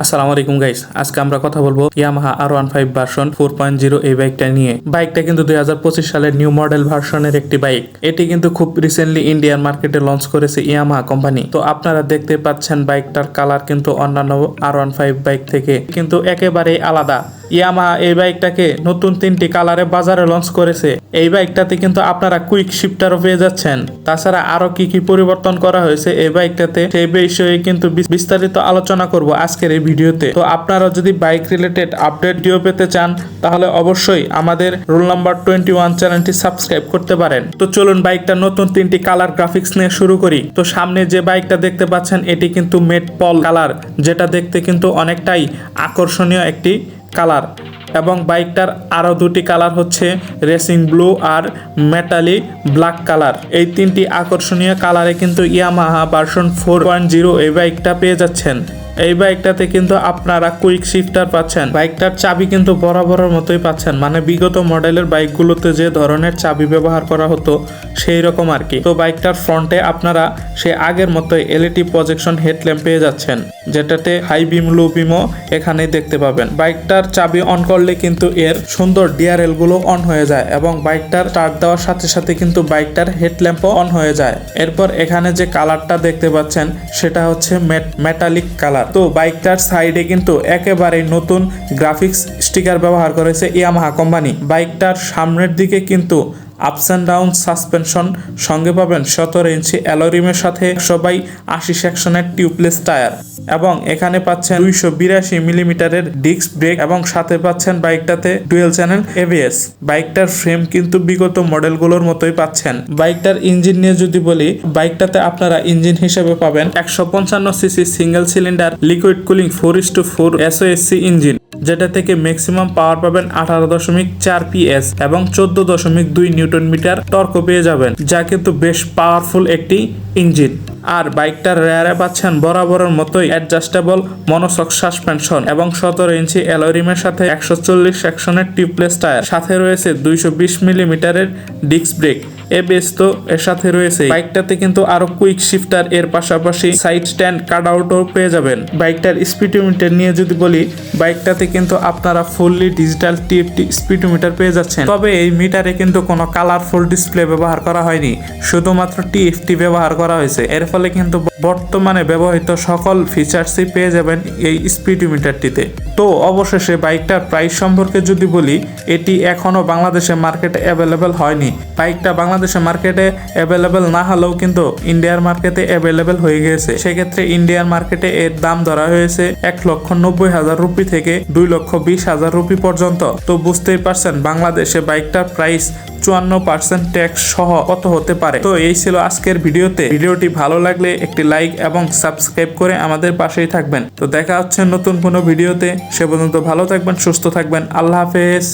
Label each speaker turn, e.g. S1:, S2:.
S1: আসসালামু আলাইকুম গাইস আজকে আমরা কথা বলব Yamaha R one five version four point zero এই বাইকটা নিয়ে। বাইকটা কিন্তু দুই হাজার পঁচিশ সালের নিউ মডেল ভার্সনের একটি বাইক এটি কিন্তু খুব রিসেন্টলি ইন্ডিয়ান মার্কেটে লঞ্চ করেছে ইয়ামাহা কোম্পানি তো আপনারা দেখতে পাচ্ছেন বাইকটার কালার কিন্তু অন্যান্য আর ওয়ান ফাইভ বাইক থেকে কিন্তু একেবারেই আলাদা। ইয়ামাহা এই বাইকটাকে নতুন তিনটি কালারে বাজারে লঞ্চ করেছে। এই বাইকটাতে কিন্তু আপনারা কুইক শিফটারও পেয়ে যাচ্ছেন। তাছাড়া আরও কি কি পরিবর্তন করা হয়েছে এই বাইকটাতে সেই বিষয়ে কিন্তু বিস্তারিত আলোচনা করব আজকের এই ভিডিওতে। তো আপনারা যদি বাইক রিলেটেড আপডেট ভিডিও পেতে চান, তাহলে অবশ্যই আমাদের রোল নাম্বার টোয়েন্টি ওয়ান চ্যানেলটি সাবস্ক্রাইব করতে পারেন। তো চলুন বাইকটা নতুন তিনটি কালার গ্রাফিক্স নিয়ে শুরু করি। তো সামনে যে বাইকটা দেখতে পাচ্ছেন, এটি কিন্তু মেট পল কালার যেটা দেখতে কিন্তু অনেকটাই আকর্ষণীয় একটি কালার এবং বাইকটার আরও দুটি কালার হচ্ছে রেসিং ব্লু আর মেটালি ব্ল্যাক কালার। এই তিনটি আকর্ষণীয় কালারে কিন্তু Yamaha version four point zero এই বাইকটা পেয়ে যাচ্ছেন। এই বাইকটাতে কিন্তু আপনারা কুইক শিফটার পাচ্ছেন। বাইকটার চাবি কিন্তু বরাবরের মতোই পাচ্ছেন। মানে বিগত মডেলের বাইকগুলোতে যে ধরনের চাবি ব্যবহার করা হতো, সেই রকম আর কি। তো বাইকটার ফ্রন্টে আপনারা সে আগের মতোই এলইডি প্রজেকশন হেডল্যাম্প পেয়ে যাচ্ছেন, যেটাতে হাই বিম লো বিমও এখানেই দেখতে পাবেন। বাইকটার চাবি অন করলে কিন্তু এর সুন্দর ডিআরএলগুলো অন হয়ে যায় এবং বাইকটার স্টার্ট দেওয়ার সাথে সাথে কিন্তু বাইকটার হেডল্যাম্পও অন হয়ে যায়। এরপর এখানে যে কালারটা দেখতে পাচ্ছেন, সেটা হচ্ছে মেটালিক কালার তো বাইকটার সাইডে কিন্তু একেবারে নতুন গ্রাফিক্স স্টিকার ব্যবহার করেছে ইয়ামাহা কোম্পানি। বাইকটার সামনের দিকে কিন্তু আপস অ্যান্ড ডাউন সাসপেনশন সঙ্গে পাবেন সতেরো ইঞ্চি অ্যালোরিমের সাথে সবাই আশি সেকশনের টিউবলেস টায়ার। এবং এখানে পাচ্ছেন দুইশো বিরাশি মিলিমিটারের ডিস্ক ব্রেক এবং সাথে পাচ্ছেন বাইকটাতে ডুয়েল চ্যানেল এবিএস বাইকটার ফ্রেম কিন্তু বিগত মডেলগুলোর মতোই পাচ্ছেন। বাইকটার ইঞ্জিন নিয়ে যদি বলি, বাইকটাতে আপনারা ইঞ্জিন হিসেবে পাবেন একশো পঞ্চান্ন CC single cylinder liquid cooling four is to four SOHC engine, যেটা থেকে ম্যাক্সিমাম পাওয়ার পাবেন আঠারো দশমিক চার পিএস এবং চোদ্দ দশমিক দুই নিউটন মিটার টর্ক পেয়ে যাবেন, যা কিন্তু বেশ পাওয়ারফুল একটি ইঞ্জিন। আর বাইকটার রেয়ারে পাচ্ছেন বরাবরের মতোই অ্যাডজাস্টেবল মনোসক সাসপেনশন এবং সতেরো ইঞ্চি অ্যালোরিমের সাথে একশো চল্লিশ সেকশনের টিউবলেস টায়ার সাথে রয়েছে দুইশো বিশ মিলিমিটারের ডিস্ক ব্রেক এবিএস তো এর সাথে রয়েছে। বাইকটাতে কিন্তু আরও কুইক শিফটার এর পাশাপাশি সাইড স্ট্যান্ড কাট আউটও পেয়ে যাবেন। বাইকটার স্পিডোমিটার নিয়ে যদি বলি, বাইকটাতে কিন্তু আপনারা ফুললি ডিজিটাল টিএফটি স্পিডোমিটার পেয়ে যাচ্ছেন। তবে এই মিটারে কিন্তু কোনো কালারফুল ডিসপ্লে ব্যবহার করা হয়নি। শুধুমাত্র টিএফটি ব্যবহার করা হয়েছে। এর ফলে কিন্তু বর্তমানে ব্যবহৃত সকল ফিচার্সই পেয়ে যাবেন এই স্পিডোমিটারটিতে তো অবশেষে বাইকটার প্রাইস সম্পর্কে যদি বলি, এটি এখনও বাংলাদেশে মার্কেটে অ্যাভেলেবেল হয়নি। বাইকটা বাংলাদেশে মার্কেটে অ্যাভেলেবেল না হলেও কিন্তু ইন্ডিয়ার মার্কেটে অ্যাভেলেবেল হয়ে গেছে সেক্ষেত্রে ইন্ডিয়ার মার্কেটে এর দাম ধরা হয়েছে এক লক্ষ নব্বই হাজার রুপি থেকে দুই লক্ষ বিশ হাজার রুপি পর্যন্ত। তো বুঝতেই পারছেন, বাংলাদেশে বাইকটার প্রাইস চুয়ান্ন পার্সেন্ট ট্যাক্স সহ কত হতে পারে? তো এই ছিল আজকের ভিডিওতে। ভিডিওটি ভালো লাগলে একটি লাইক এবং সাবস্ক্রাইব করে আমাদের পাশেই থাকবেন। তো দেখা হচ্ছে নতুন কোনো ভিডিওতে। সে পর্যন্ত ভালো থাকবেন, সুস্থ থাকবেন। আল্লাহ হাফেজ।